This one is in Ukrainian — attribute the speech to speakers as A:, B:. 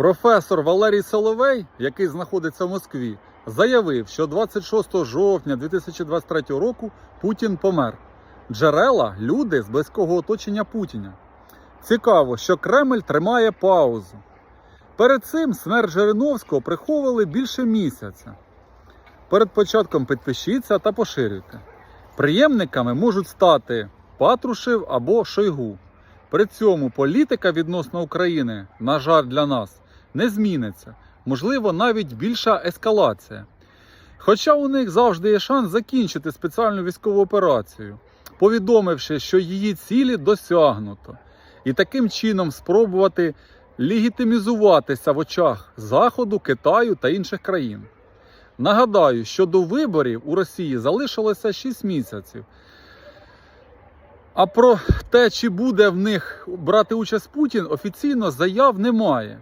A: Професор Валерій Соловей, який знаходиться в Москві, заявив, що 26 жовтня 2023 року Путін помер. Джерела люди з близького оточення Путіна. Цікаво, що Кремль тримає паузу. Перед цим смерть Жириновського приховували більше місяця. Перед початком підпишіться та поширюйте. Приємниками можуть стати Патрушев або Шойгу. При цьому політика відносно України, на жаль, для нас не зміниться. Можливо, навіть більша ескалація. Хоча у них завжди є шанс закінчити спеціальну військову операцію, повідомивши, що її цілі досягнуто, і таким чином спробувати легітимізуватися в очах Заходу, Китаю та інших країн. Нагадаю, що до виборів у Росії залишилося 6 місяців. А про те, чи буде в них брати участь Путін, офіційно заяв немає.